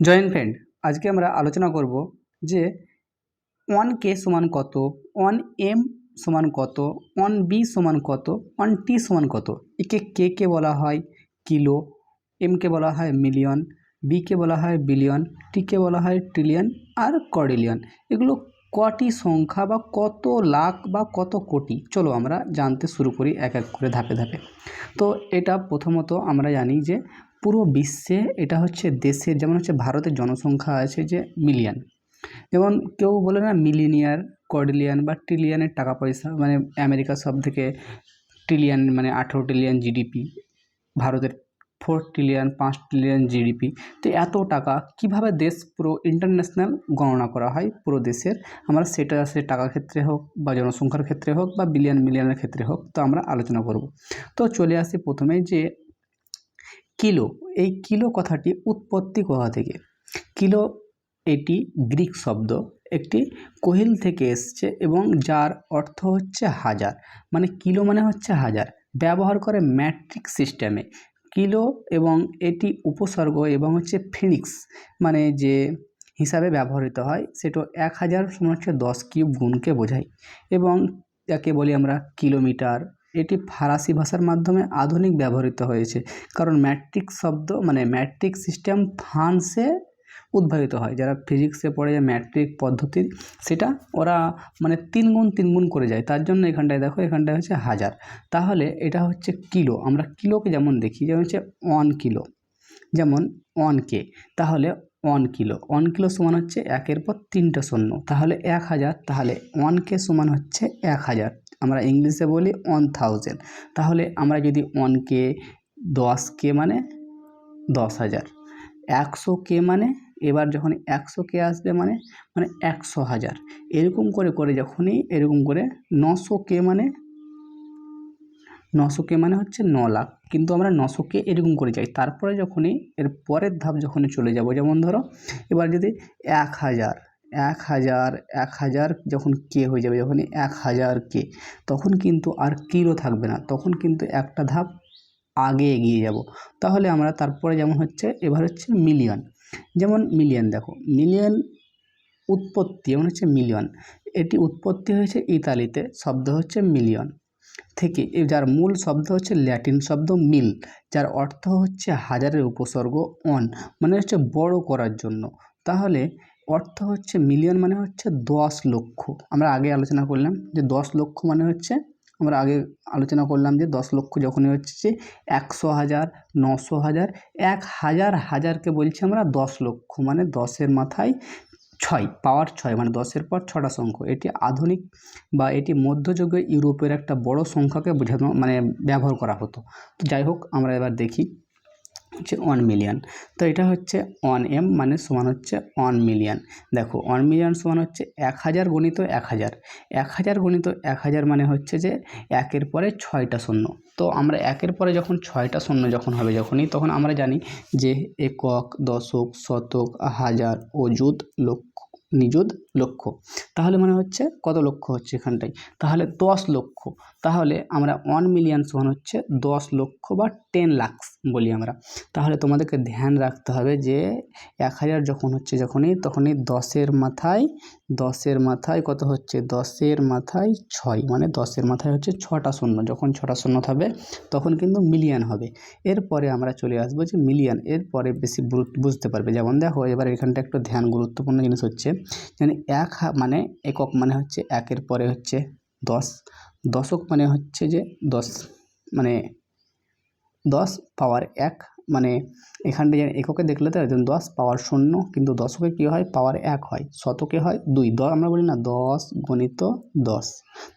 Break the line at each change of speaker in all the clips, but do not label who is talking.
Joint friend, আজকে আমরা আলোচনা করব যে ওয়ান কে সমান কত ওয়ান এম সমান কত ওয়ান বি সমান কত ওয়ান টি সমান কত? একে কে কে বলা হয় কিলো এমকে বলা হয় মিলিয়ন বিকে বলা হয় বিলিয়ন টিকে বলা হয় ট্রিলিয়ন আর কর্ডিলিয়ন এগুলো কটি সংখ্যা বা কত লাখ বা কত কোটি? চলো আমরা জানতে শুরু করি এক এক করে ধাপে ধাপে। তো এটা প্রথমত আমরা জানি যে পুরো বিশ্বে এটা হচ্ছে দেশের যেমন হচ্ছে ভারতের জনসংখ্যা আছে যে মিলিয়ন যেমন কেউ বলে না মিলিনিয়ার কর্ডিলিয়ান বা ট্রিলিয়নের টাকা পয়সা মানে আমেরিকা সব থেকে ট্রিলিয়ন মানে আঠেরো ট্রিলিয়ন জিডিপি ভারতের ফোর ট্রিলিয়ন পাঁচ ট্রিলিয়ন জিডিপি তো এত টাকা কীভাবে দেশ পুরো ইন্টারন্যাশনাল গণনা করা হয় পুরো দেশের? আমরা সেটা, সে টাকার ক্ষেত্রে হোক বা জনসংখ্যার ক্ষেত্রে হোক বা বিলিয়ন মিলিয়নের ক্ষেত্রে হোক, তো আমরা আলোচনা করব। তো চলে আসি প্রথমেই যে কিলো, এই কিলো কথাটি উৎপত্তি কোথা থেকে? কিলো এটি গ্রিক শব্দ, একটি কোহিল থেকে এসছে এবং যার অর্থ হচ্ছে হাজার। মানে কিলো মানে হচ্ছে হাজার। ব্যবহার করে ম্যাট্রিক সিস্টেমে। কিলো এবং এটি উপসর্গ এবং হচ্ছে ফিনিক্স মানে যে হিসাবে ব্যবহৃত হয়, সেটা এক হাজার সমান হচ্ছে দশ কিউব গুণকে বোঝায়। এবং যাকে বলি আমরা কিলোমিটার এটি ফারাসি ভাষার মাধ্যমে আধুনিক ব্যবহৃত হয়েছে। কারণ ম্যাট্রিক শব্দ মানে ম্যাট্রিক সিস্টেম ফ্রান্সে উদ্ভাবিত হয়। যারা ফিজিক্সে পড়ে যায় ম্যাট্রিক পদ্ধতি, সেটা ওরা মানে তিন গুণ তিন গুণ করে যায়। তার জন্য এখানটায় দেখো, এখানটায় হচ্ছে হাজার। তাহলে এটা হচ্ছে কিলো। আমরা কিলোকে যেমন দেখি, যেমন হচ্ছে ওয়ান কিলো। যেমন ওয়ান কে। তাহলে ওয়ান কিলো। ওয়ান কিলো সমান হচ্ছে একের পর তিনটে শূন্য। তাহলে এক হাজার। তাহলে ওয়ান কে সমান হচ্ছে এক হাজার। আমরা ইংলিশে বলি ওয়ান থাউজেন্ড তাহলে আমরা যদি ওয়ান কে দশ কে মানে দশ হাজার। একশো কে মানে এবার যখন একশো কে আসবে মানে মানে একশো হাজার। এরকম করে করে যখনই এরকম করে নশো কে মানে নশো কে মানে হচ্ছে ন লাখ। কিন্তু আমরা নশো কে এরকম করে যাই। তারপরে যখনই, এর পরের ধাপ যখনই চলে যাব, যেমন ধরো, এবার যদি এক হাজার এক হাজার এক হাজার যখন কে হয়ে যাবে, যখনই এক হাজার কে তখন কিন্তু আর কিলো থাকবে না। তখন কিন্তু একটা ধাপ আগে এগিয়ে যাব। তাহলে আমরা তারপরে যেমন হচ্ছে, এবার হচ্ছে মিলিয়ন যেমন মিলিয়ন দেখো মিলিয়ন উৎপত্তি, যেমন হচ্ছে মিলিয়ন এটি উৎপত্তি হয়েছে ইতালিতে, শব্দ হচ্ছে মিলিয়ন থেকে। যার মূল শব্দ হচ্ছে ল্যাটিন শব্দ মিল যার অর্থ হচ্ছে হাজারের উপসর্গ অন মানে হচ্ছে বড় করার জন্য। তাহলে অর্থ হচ্ছে মিলিয়ন মানে হচ্ছে দশ লক্ষ। আমরা আগে আলোচনা করলাম যে দশ লক্ষ মানে হচ্ছে, আমরা আগে আলোচনা করলাম যে দশ লক্ষ যখনই হচ্ছে যে একশো হাজার, নশো হাজার, এক হাজার হাজারকে বলছি আমরা দশ লক্ষ মানে দশের মাথায় ছয়, পাওয়ার ছয় মানে দশের পর ছটা সংখ্য। এটি আধুনিক বা এটি মধ্যযুগে ইউরোপের একটা বড় সংখ্যাকে বোঝানো মানে ব্যবহার করা হতো। তো যাই হোক, আমরা এবার দেখি। হচ্ছে ওয়ান মিলিয়ন তো এটা হচ্ছে ওয়ান এম মানে সমান হচ্ছে ওয়ান মিলিয়ন দেখো ওয়ান মিলিয়ন সমান হচ্ছে এক হাজার গণিত এক হাজার। এক হাজার গণিত এক হাজার মানে হচ্ছে যে একের পরে ছয়টা শূন্য। তো আমরা একের পরে যখন ছয়টা শূন্য যখন হবে যখনই, তখন আমরা জানি যে একক, দশক, শতক, হাজার, অযুত, লক্ষ, নিযুত, লক্ষ। তাহলে মানে হচ্ছে কত লক্ষ হচ্ছে এখানটায়? তাহলে দশ লক্ষ। তাহলে আমরা ওয়ান মিলিয়ন সমান হচ্ছে দশ লক্ষ বা টেন লাক্স বলি আমরা। তাহলে তোমাদেরকে ধ্যান রাখতে হবে যে, এক হাজার যখন হচ্ছে যখনই, তখনই দশের মাথায় দশের মাথায় কত হচ্ছে? দশের মাথায় ছয়। মানে দশের মাথায় হচ্ছে ছটা শূন্য। যখন ছটা শূন্য থাকবে, তখন কিন্তু মিলিয়ন হবে। এরপরে আমরা চলে আসব যে মিলিয়ন। এরপরে বেশি বুঝতে পারবে। যেমন দেখো, এবার এখানটা একটু ধ্যান গুরুত্বপূর্ণ জিনিস হচ্ছে, যেন এক মানে একক মানে হচ্ছে একের পরে হচ্ছে দশ। দশক মানে হচ্ছে যে দশ মানে দশ পাওয়ার এক মানে এখানটা যেন এককে দেখলে তো দশ পাওয়ার শূন্য, কিন্তু দশকে কী হয়? পাওয়ার এক হয়। শতকে হয় দুই দশ আমরা বলি না দশ গণিত দশ।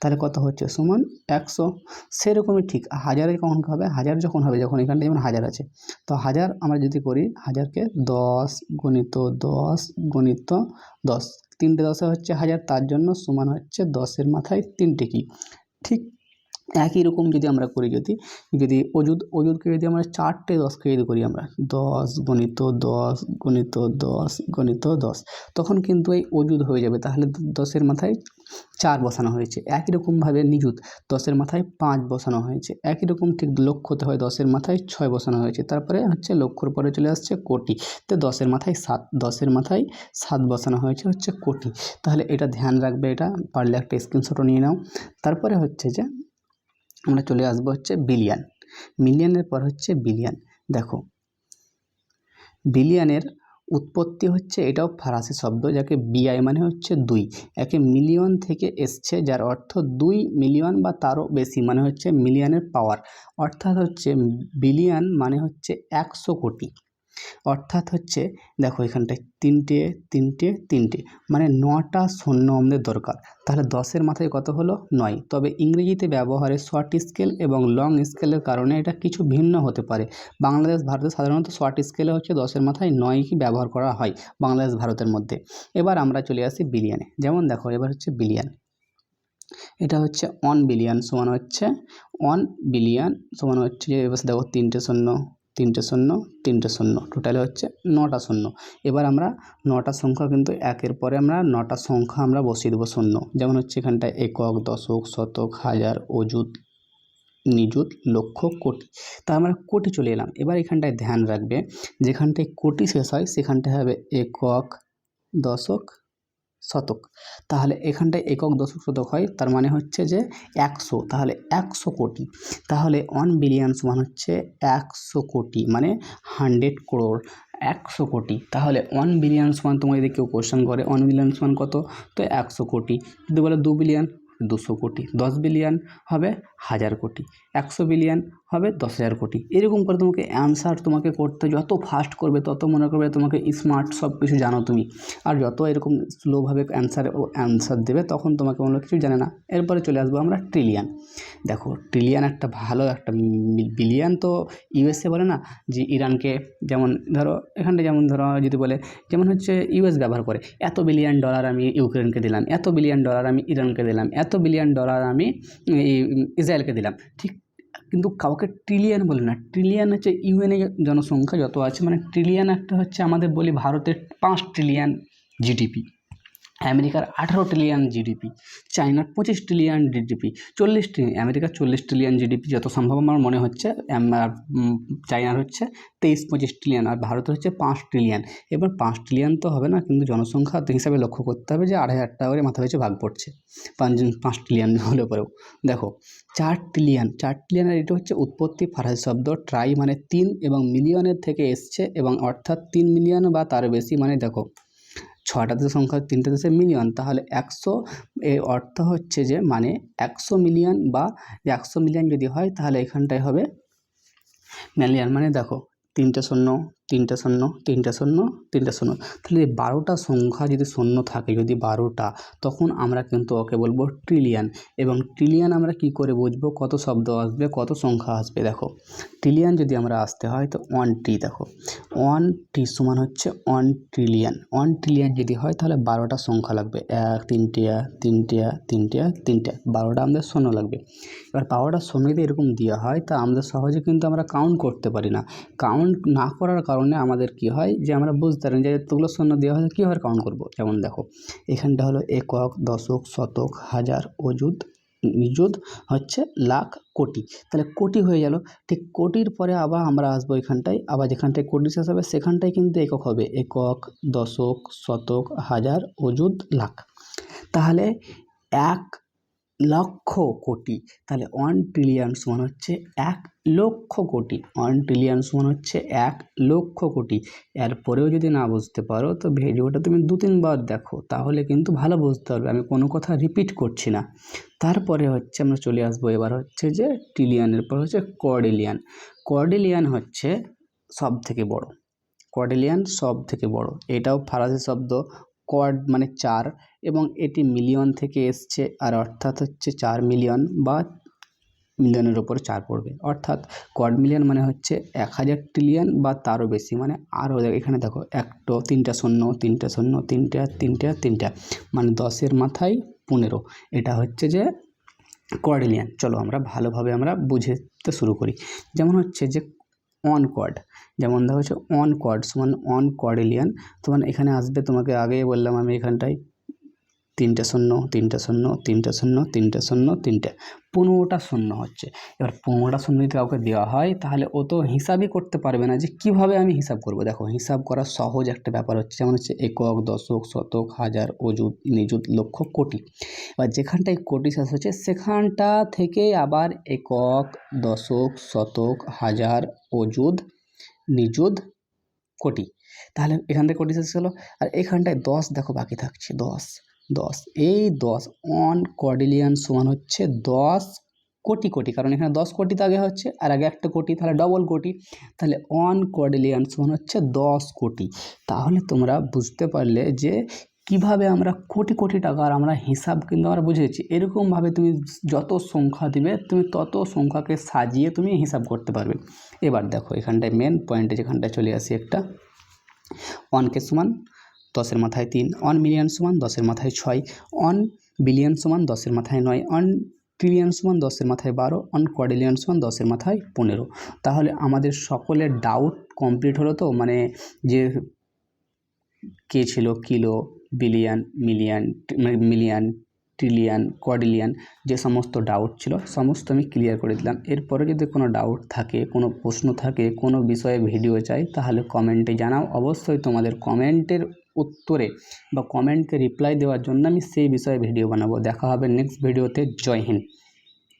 তাহলে কত হচ্ছে? সমান একশো। সেরকমই ঠিক হাজারে কখন হবে? হাজার যখন হবে, যখন এখানটা যেমন হাজার আছে। তো হাজার আমরা যদি করি, হাজারকে দশ গণিত দশ গণিত দশ। তিনটে দশে হচ্ছে হাজার, তার জন্য সমান হচ্ছে দশের মাথায় তিনটে কি? ঠিক একই রকম যদি আমরা করি, যদি যদি অযুত, অযুতকে যদি আমরা চারটে দশকে যদি করি আমরা, দশ গণিত দশ গণিত দশ গণিত দশ, তখন কিন্তু এই অযুত হয়ে যাবে। তাহলে দশের মাথায় চার বসানো হয়েছে। একই রকমভাবে নিযুত, দশের মাথায় পাঁচ বসানো হয়েছে। একই রকম ঠিক লক্ষ্যতে হয়, দশের মাথায় ছয় বসানো হয়েছে। তারপরে হচ্ছে লক্ষ্যর পরে চলে আসছে কোটি। তো দশের মাথায় সাত, দশের মাথায় সাত বসানো হয়েছে হচ্ছে কোটি। তাহলে এটা ধ্যান রাখবে এটা, পারলে একটা স্ক্রিনশটও নিয়ে নাও। তারপরে হচ্ছে যে আমরা চলে আসব হচ্ছে বিলিয়ান। মিলিয়নের পর হচ্ছে বিলিয়ান। দেখো, বিলিয়ানের উৎপত্তি হচ্ছে এটাও ফরাসি শব্দ, যাকে বিআই মানে হচ্ছে দুই। একে মিলিয়ন থেকে এসছে, যার অর্থ দুই মিলিয়ন বা তারও বেশি মানে হচ্ছে মিলিয়নের পাওয়ার। অর্থাৎ হচ্ছে বিলিয়ন মানে হচ্ছে একশো কোটি। অর্থাৎ হচ্ছে, দেখো এখানটায় তিনটে তিনটে তিনটে মানে নটা শূন্য আমাদের দরকার। তাহলে দশের মাথায় কত হলো? নয়। তবে ইংরেজিতে ব্যবহারে শর্ট স্কেল এবং লং স্কেলের কারণে এটা কিছু ভিন্ন হতে পারে। বাংলাদেশ, ভারতে সাধারণত শর্ট স্কেলে হচ্ছে দশের মাথায় নয় কি ব্যবহার করা হয় বাংলাদেশ, ভারতের মধ্যে। এবার আমরা চলে আসি বিলিয়নে যেমন দেখো, এবার হচ্ছে বিলিয়ন এটা হচ্ছে অন বিলিয়ন সমান হচ্ছে অন বিলিয়ন সমান হচ্ছে এবার দেখো তিনটে শূন্য। তিনটে শূন্য তিনটে শূন্য টোটালে হচ্ছে নটা শূন্য। এবার আমরা নটা সংখ্যা কিন্তু একের পরে আমরা নটা সংখ্যা আমরা বসিয়ে দেবো শূন্য। যেমন হচ্ছে এখানটায় একক, দশক, শতক, হাজার, অযুত, নিযুত, লক্ষ, কোটি। তা আমরা কোটি চলে এলাম। এবার এখানটায় ধ্যান রাখবে। যেখানটায় কোটি শেষ হয়, সেখানটায় হবে একক, দশক শতক। তাহলে এখানটায় একক দশক শতক হয়, তার মানে হচ্ছে যে একশো, তাহলে একশো কোটি। তাহলে ওয়ান বিলিয়ন সমান হচ্ছে একশো কোটি মানে হান্ড্রেড করোড় একশো কোটি। তাহলে ওয়ান বিলিয়ন সমান তোমার যদি কেউ কোশ্চেন করে ওয়ান বিলিয়ন সমান কত? তো একশো কোটি। যদি বলে দু বিলিয়ন দুশো কোটি। দশ বিলিয়ন হবে হাজার কোটি। একশো বিলিয়ন হবে দশ হাজার কোটি। এরকম করে তোমাকে অ্যান্সার তোমাকে করতে যত ফাস্ট করবে, তত মনে করবে তোমাকে স্মার্ট সব কিছু জানো তুমি। আর যত এরকম স্লোভাবে অ্যান্সার ও অ্যান্সার দেবে, তখন তোমাকে হয় কিছু জানে না। এরপরে চলে আসব আমরা ট্রিলিয়ান দেখো ট্রিলিয়ান একটা ভালো একটা বিলিয়ন তো ইউএসএ বলে না? যে ইরানকে যেমন ধরো, এখানটা যেমন ধরো যদি বলে, যেমন হচ্ছে ইউএস ব্যবহার করে। এত বিলিয়ন ডলার আমি ইউক্রেনকে দিলাম, এত বিলিয়ন ডলার আমি ইরানকে দিলাম, এত বিলিয়ন ডলার আমি ইসরায়েলকে দিলাম। ঠিক কিন্তু কাউকে ট্রিলিয়ন বলে না ট্রিলিয়ন হচ্ছে ইউএনএ জনসংখ্যা যত আছে মানে ট্রিলিয়ন একটা হচ্ছে আমাদের বলি ভারতের পাঁচ ট্রিলিয়ন জিডিপি আমেরিকার আঠারো ট্রিলিয়ন জিডিপি চায়নার পঁচিশ ট্রিলিয়ন জিডিপি চল্লিশ ট্রিলিয়ন আমেরিকার চল্লিশ ট্রিলিয়ন জিডিপি যত সম্ভব আমার মনে হচ্ছে চায়নার হচ্ছে তেইশ পঁচিশ ট্রিলিয়ন আর ভারতের হচ্ছে পাঁচ ট্রিলিয়ন এবার পাঁচ ট্রিলিয়ন তো হবে না, কিন্তু জনসংখ্যা হিসাবে লক্ষ্য করতে হবে যে আড়াই হাজার টাকা করে মাথা পিছু ভাগ পড়ছে পাঁচ পাঁচ ট্রিলিয়ন হলে পরেও। দেখো, চার ট্রিলিয়ন চার ট্রিলিয়নের এটা হচ্ছে উৎপত্তি ফারাসি শব্দ ট্রাই মানে তিন এবং মিলিয়নের থেকে এসছে এবং অর্থাৎ তিন মিলিয়ন বা তার বেশি মানে দেখো ছটাতে সংখ্যা, তিনটে দেশে মিলিয়ন তাহলে একশো, এর অর্থ হচ্ছে যে মানে একশো মিলিয়ন বা একশো মিলিয়ন যদি হয়, তাহলে এখানটায় হবে মিলিয়ন মানে দেখো, তিনটে শূন্য তিনটে শূন্য তিনটে শূন্য তিনটে শূন্য। তাহলে বারোটা সংখ্যা যদি শূন্য থাকে, যদি বারোটা, তখন আমরা কিন্তু ওকে বলব ট্রিলিয়ন এবং ট্রিলিয়ন আমরা কি করে বুঝব? কত শব্দ আসবে? কত সংখ্যা আসবে? দেখো ট্রিলিয়ন যদি আমরা আসতে হয়, তো ওয়ান টি দেখো। ওয়ান টি সমান হচ্ছে ওয়ান ট্রিলিয়ন ওয়ান ট্রিলিয়ন যদি হয়, তাহলে বারোটা সংখ্যা লাগবে। এক, তিনটে তিনটে তিনটে তিনটে। বারোটা আমাদের শূন্য লাগবে। এবার বারোটা শূন্য যদি এরকম দেওয়া হয়, তা আমাদের সহজে কিন্তু আমরা কাউন্ট করতে পারি না। কাউন্ট না করার কারণে আমাদের কি হয় যে আমরা বুঝতে পারি যে এতগুলো শূন্য দেওয়া হয় কীভাবে কাউন্ট করব। যেমন দেখো, এখানটা হলো একক, দশক, শতক, হাজার, অযুত, নিযুত হচ্ছে লাখ, কোটি। তাহলে কোটি হয়ে গেল। ঠিক কোটির পরে আবার আমরা আসব এখানটায়। আবার যেখানটায় কোটি শেষ হবে, সেখানটায় কিন্তু একক হবে। একক, দশক, শতক, হাজার, অযুত, লাখ। তাহলে এক লক্ষ কোটি। তাহলে ওয়ান ট্রিলিয়ন সমান হচ্ছে এক লক্ষ কোটি। ওয়ান ট্রিলিয়ন সমান হচ্ছে এক লক্ষ কোটি। এরপরেও যদি না বুঝতে পারো, তো ভিডিওটা তুমি দু তিনবার দেখো, তাহলে কিন্তু ভালো বুঝতে পারবে। আমি কোনো কথা রিপিট করছি না। তারপরে হচ্ছে আমরা চলে আসব, এবার হচ্ছে যে ট্রিলিয়নের পর হচ্ছে কর্ডিলিয়ান কর্ডিলিয়ান হচ্ছে সব থেকে বড়। কর্ডিলিয়ান সব থেকে বড়। এটাও ফরাসি শব্দ। কর্ড মানে চার এবং এটি মিলিয়ন থেকে এসছে আর অর্থাৎ হচ্ছে চার মিলিয়ন বা মিলিয়নের ওপরে চার পড়বে। অর্থাৎ কোয়াড মিলিয়ন মানে হচ্ছে এক হাজার ট্রিলিয়ন বা তারও বেশি মানে আরও এখানে দেখো একটা, তিনটা শূন্য তিনটা শূন্য, তিনটা তিনটা তিনটা মানে দশের মাথায় পনেরো। এটা হচ্ছে যে কোয়ার্ডিলিয়ান চলো আমরা ভালোভাবে আমরা বুঝতে শুরু করি। যেমন হচ্ছে যে অন কোয়াড যেমন দেখা হচ্ছে অন কোয়াড সমান অন কোয়ার্ডিলিয়ান তোমার এখানে আসবে তোমাকে আগেই বললাম আমি এখানটায় তিনটে শূন্য তিনটে শূন্য তিনটে শূন্য তিনটে শূন্য, তিনটে। পনেরোটা শূন্য হচ্ছে। এবার পনেরোটা শূন্য যদি কাউকে দেওয়া হয়, তাহলে ও তো হিসাবই করতে পারবে না যে কীভাবে আমি হিসাব করব। দেখো, হিসাব করা সহজ একটা ব্যাপার হচ্ছে, যেমন হচ্ছে একক, দশক, শতক, হাজার, অযুত, নিযুত, লক্ষ, কোটি। এবার যেখানটায় কোটি শেষ হচ্ছে, সেখানটা থেকে আবার একক, দশক, শতক, হাজার, অযুত, নিযুত, কোটি। তাহলে এখান থেকে কোটি শেষ হলো। আর এখানটায় দশ দেখো বাকি থাকছে, দশ। দশ। এই দশ অন কর্ডিলিয়ান সমান হচ্ছে দশ কোটি কোটি, কারণ এখানে দশ কোটি তো আগে হচ্ছে, আর আগে একটা কোটি, তাহলে ডবল কোটি। তাহলে অন কর্ডিলিয়ান সমান হচ্ছে দশ কোটি। তাহলে তোমরা বুঝতে পারলে যে কীভাবে আমরা কোটি কোটি টাকার আমরা হিসাব কিন্তু আমরা বুঝেছি। এরকমভাবে তুমি যত সংখ্যা দিবে, তুমি তত সংখ্যাকে সাজিয়ে তুমি হিসাব করতে পারবে। এবার দেখো এখানটায় মেন পয়েন্টে যেখানটায় চলে আসি একটা। ওয়ানকে সমান দশের মাথায় তিন অন মিলিয়ন সমান দশের মাথায় ছয় অন বিলিয়ন সমান দশের মাথায় নয় অন ট্রিলিয়ন সমান দশের মাথায় বারো অন কোয়াডিলিয়ন সমান দশের মাথায় পনেরো। তাহলে আমাদের সকলের ডাউট কমপ্লিট হলো তো? মানে যে কে ছিল kilo billion million million trillion quadrillion যে সমস্ত ডাউট ছিল, সমস্ত আমি ক্লিয়ার করে দিলাম। এরপরে যদি কোনো ডাউট থাকে, কোনো প্রশ্ন থাকে, কোনো বিষয়ে ভিডিও চাই, তাহলে কমেন্টে জানাও। অবশ্যই তোমাদের কমেন্টের উত্তরে বা কমেন্টকে রিপ্লাই দেওয়ার জন্য আমি সেই বিষয়ে ভিডিও বানাবো। দেখা হবে নেক্সট ভিডিওতে জয় হিন্দ।